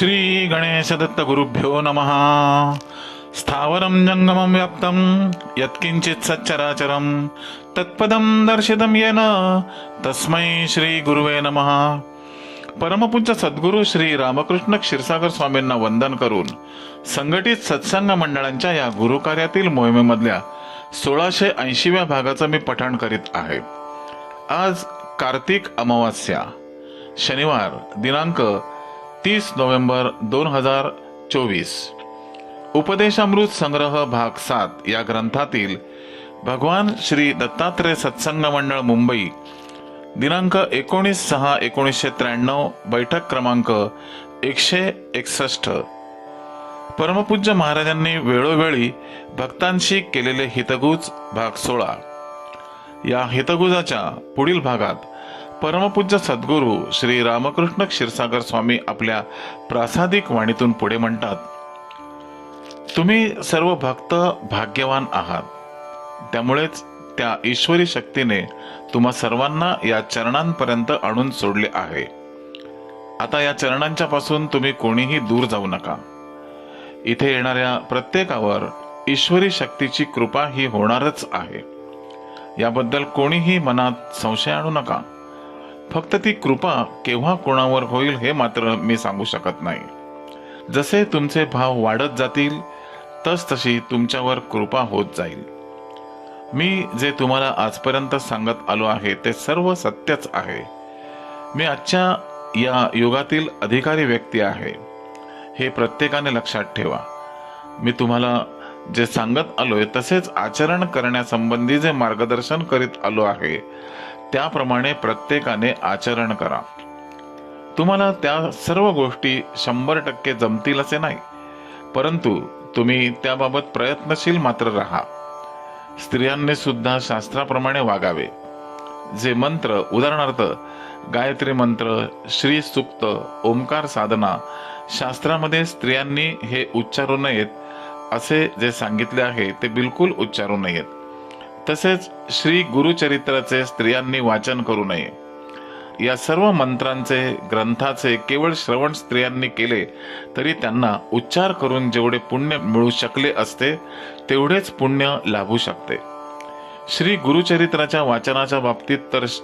श्री गणेशदत्त गुरुभ्यो नमः। स्थावरं जङ्गमं व्याप्तं यत्किञ्चित् सच्चराचरं तत्पदं दर्शितं येन तस्मै श्रीगुरुवे नमः। परमपूज्य सद्गुरू श्री रामकृष्ण क्षीरसागर स्वामींना वंदन करून संघटित सत्संग मंडळांच्या या गुरुकार्यातील मोहिमेमधल्या सोळाशे ऐंशीव्या भागाचं मी पठण करीत आहे. आज कार्तिक अमावास्या शनिवार दिनांक तीस नोव्हेंबर दोन हजार चोवीस. उपदेशामृत संग्रह भाग सात या ग्रंथातील भगवान श्री दत्तात्रय सत्संग मंडळ मुंबई दिनांक एकोणीस सहा एकोणीसशे त्र्याण्णव बैठक क्रमांक एकशे एकसष्ट. परमपूज्य महाराजांनी वेळोवेळी भक्तांशी केलेले हितगुज भाग सोळा. या हितगुजाच्या पुढील भागात परमपूज्य सद्गुरू श्री रामकृष्ण क्षीरसागर स्वामी आपल्या प्रासादिक वाणीतून पुढे म्हणतात तुम्ही सर्व भक्त भाग्यवान आहात. त्यामुळेच त्या ईश्वरी शक्तीने तुम्हा सर्वांना या चरणांपर्यंत आणून सोडले आहे. आता या चरणांच्या पासून तुम्ही कोणीही दूर जाऊ नका. इथे येणाऱ्या प्रत्येकावर ईश्वरी शक्तीची कृपा ही होणारच आहे. याबद्दल कोणीही मनात संशय आणू नका. फक्त ती कृपा केव्हा कोणावर होईल हे मात्र मी सांगू शकत नाही. जसे तुमचे भाव वाढत जातील तस तशी तुमच्यावर कृपा होत जाईल. मी जे तुम्हाला आजपर्यंत सांगत आलो आहे ते सर्व सत्यच आहे. मी आजच्या या युगातील अधिकारी व्यक्ती आहे. हे प्रत्येकाने लक्षात ठेवा. मी तुम्हाला जे सांगत आलोय तसेच आचरण करण्यासंबंधी जे मार्गदर्शन करीत आलो आहे त्याप्रमाणे प्रत्येकाने आचरण करा. तुम्हाला त्या सर्व गोष्टी शंभर टक्के जमतील असे नाही परंतु तुम्ही त्याबाबत प्रयत्नशील मात्र राहा. स्त्रियांनी सुद्धा शास्त्राप्रमाणे वागावे. जे मंत्र उदाहरणार्थ गायत्री मंत्र श्री सुक्त ओंकार साधना शास्त्रामध्ये स्त्रियांनी हे उच्चारू नयेत असे जे सांगितले आहे ते बिलकुल उच्चारू नयेत. तसेच श्री गुरुचरित्राचे स्त्रियांनी वाचन करू नये. या सर्व मंत्रांचे ग्रंथाचे केवळ श्रवण स्त्रियांनी केले तरी त्यांना उच्चार करून जेवढे पुण्य मिळू शकले असते तेवढेच पुण्य लाभू शकते. श्री गुरुचरित्राच्या वाचनाच्या बाबतीत तर श-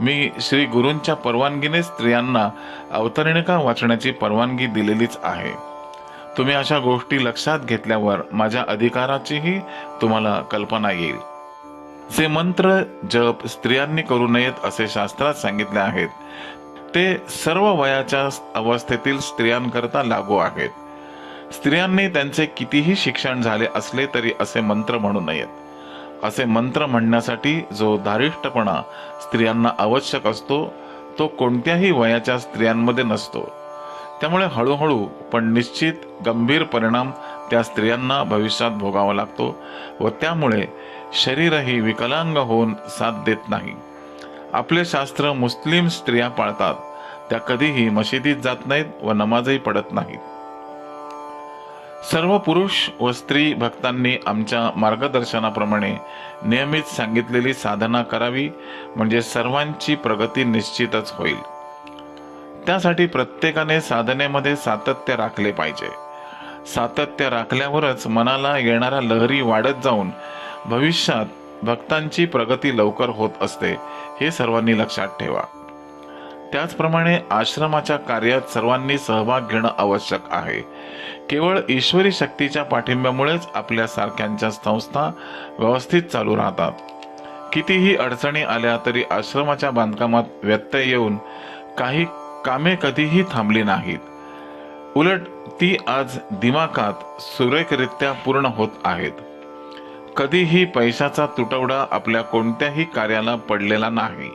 मी श्री गुरूंच्या परवानगीने स्त्रियांना अवतरणिका वाचण्याची परवानगी दिलेलीच आहे. तुम्ही अशा गोष्टी लक्षात घेतल्यावर माझ्या अधिकाराचीही तुम्हाला कल्पना येईल. जे मंत्र जप स्त्रियांनी करू नयेत असे शास्त्रात सांगितले आहेत ते सर्व वयाच्या अवस्थेतील स्त्रियांकरता लागू आहेत. स्त्रियांनी त्यांचे कितीही शिक्षण झाले असले तरी असे मंत्र म्हणू नयेत. असे मंत्र म्हणण्यासाठी जो धारिष्टपणा स्त्रियांना आवश्यक असतो तो कोणत्याही वयाच्या स्त्रियांमध्ये नसतो. त्यामुळे हळूहळू पण निश्चित गंभीर परिणाम त्या स्त्रियांना भविष्यात भोगावा लागतो व त्यामुळे शरीरही विकलांग होऊन साथ देत नाही. आपले शास्त्र मुस्लिम स्त्रिया पाळतात. त्या कधीही मशिदीत जात नाहीत व नमाजही पडत नाहीत. सर्व पुरुष व स्त्री भक्तांनी आमच्या मार्गदर्शनाप्रमाणे नियमित सांगितलेली साधना करावी म्हणजे सर्वांची प्रगती निश्चितच होईल. त्यासाठी प्रत्येकाने साधनेमध्ये सातत्य राखले पाहिजे. सातत्य राखल्यावरच मनाला येणाऱ्या लहरी वाढत जाऊन भविष्यात भक्तांची प्रगती लवकर होत असते हे सर्वांनी लक्षात ठेवा. त्याचप्रमाणे आश्रमाच्या कार्यात सर्वांनी सहभाग घेणं आवश्यक आहे. केवळ ईश्वरी शक्तीच्या पाठिंब्यामुळेच आपल्या सारख्यांच्या संस्था व्यवस्थित चालू राहतात. कितीही अडचणी आल्या तरी आश्रमाच्या बांधकामात व्यत्यय येऊन काही कामे कधीही थांबली नाहीत. उलट ती आज दिमाखात सुरेखरित्या पूर्ण होत आहेत. कधीही पैशाचा तुटवडा आपल्या कोणत्याही कार्याला पडलेला नाही.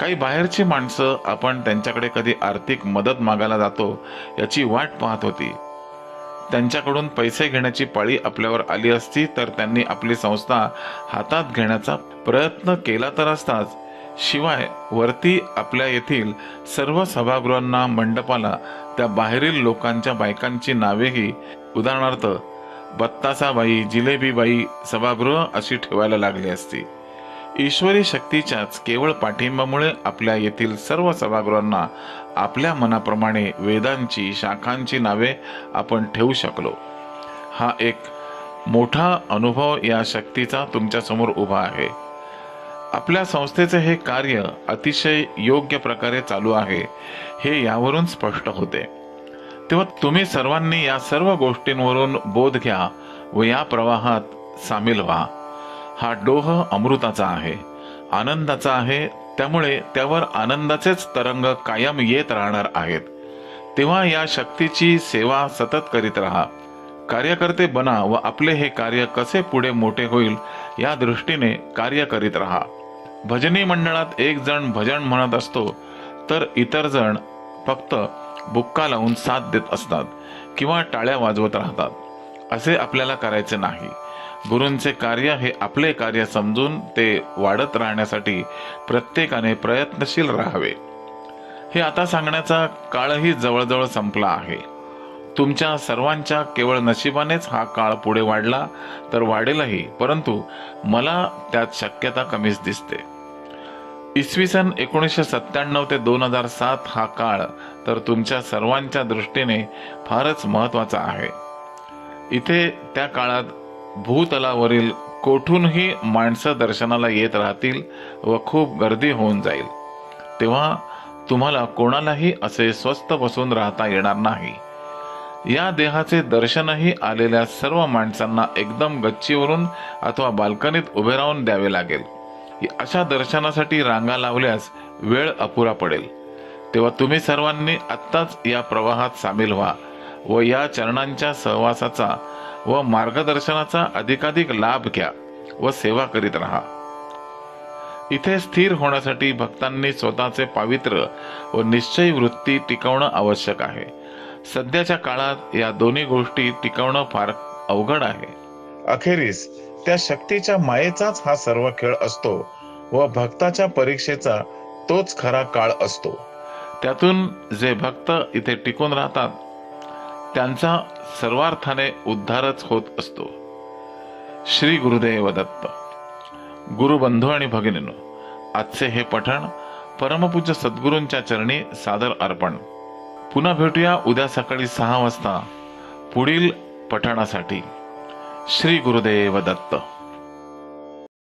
काही बाहेरची माणसं आपण त्यांच्याकडे कधी आर्थिक मदत मागायला जातो याची वाट पाहत होती. त्यांच्याकडून पैसे घेण्याची पाळी आपल्यावर आली असती तर त्यांनी आपली संस्था हातात घेण्याचा प्रयत्न केला तर असताच शिवाय वरती आपल्या येथील सर्व सभागृहांना मंडपाला त्या बाहेरील लोकांच्या बायकांची नावेही उदाहरणार्थ बत्तासाबाई जिलेबीबाई सभागृह अशी ठेवायला लागली असती. ईश्वरी शक्तीच्याच केवळ पाठिंबामुळे आपल्या येथील सर्व सभागृहांना आपल्या मनाप्रमाणे वेदांची शाखांची नावे आपण ठेवू शकलो. हा एक मोठा अनुभव या शक्तीचा तुमच्यासमोर उभा आहे. आपल्या संस्थेचे हे कार्य अतिशय योग्य प्रकारे चालू आहे हे यावरून स्पष्ट होते. तेव्हा तुम्ही सर्वांनी या सर्व गोष्टींवरून बोध घ्या व या प्रवाहात सामील व्हा. हा डोह अमृताचा आहे आनंदाचा आहे त्यामुळे त्यावर आनंदाचेच तरंग कायम येत राहणार आहेत. तेव्हा या शक्तीची सेवा सतत करीत राहा. कार्यकर्ते बना व आपले हे कार्य कसे पुढे मोठे होईल या दृष्टीने कार्य करीत राहा. भजनी मंडळात एक जण भजन म्हणत असतो तर इतर जण फक्त बुक्का लावून साथ देत असतात किंवा टाळ्या वाजवत राहतात. असे आपल्याला करायचे नाही. गुरूंचे कार्य हे आपले कार्य समजून ते वाढत राहण्यासाठी प्रत्येकाने प्रयत्नशील राहावे. हे आता सांगण्याचा काळही जवळजवळ संपला आहे. तुमच्या सर्वांच्या केवळ नशिबानेच हा काळ पुढे वाढला तर वाढेलही परंतु मला त्यात शक्यता कमीच दिसते. इसवी सन एकोणीसशे सत्त्याण्णव ते दोन हजार सात हा काळ तर तुमच्या सर्वांच्या दृष्टीने फारच महत्त्वाचा आहे. इथे त्या काळात भूतलावरील कोठूनही माणसं दर्शनाला येत राहतील व खूप गर्दी होऊन जाईल. तेव्हा तुम्हाला कोणालाही असे स्वस्त बसून राहता येणार नाही. या देहाचे दर्शनही आलेल्या सर्व माणसांना एकदम गच्चीवरून अथवा बाल्कनीत उभे राहून द्यावे लागेल. अशा दर्शनासाठी रांगा लावल्यास वेळ अपुरा पडेल. तेव्हा तुम्ही सर्वांनी आत्ताच या प्रवाहात सामील व्हा व या चरणांच्या सहवासाचा व मार्गदर्शनाचा अधिकाधिक लाभ घ्या व सेवा करीत राहा. इथे स्थिर होण्यासाठी भक्तांनी स्वतःचे पावित्र्य व निश्चय वृत्ती टिकवणं आवश्यक आहे. सध्याच्या काळात या दोन्ही गोष्टी टिकवणं फार अवघड आहे. अखेरीस त्या शक्तीच्या मायेचाच हा सर्व खेळ असतो व भक्ताच्या परीक्षेचा तोच खरा काळ असतो. त्यातून जे भक्त इथे टिकून राहतात त्यांचा सर्वार्थाने उद्धारच होत असतो. श्री गुरुदेव दत्त गुरुबंधू आणि भगिनीनो आजचे हे पठण परमपूज्य सद्गुरूंच्या चरणी सादर अर्पण. पुन्हा भेटूया उद्या सकाळी सहा वाजता पुढील पठणासाठी. श्री गुरुदेव दत्त.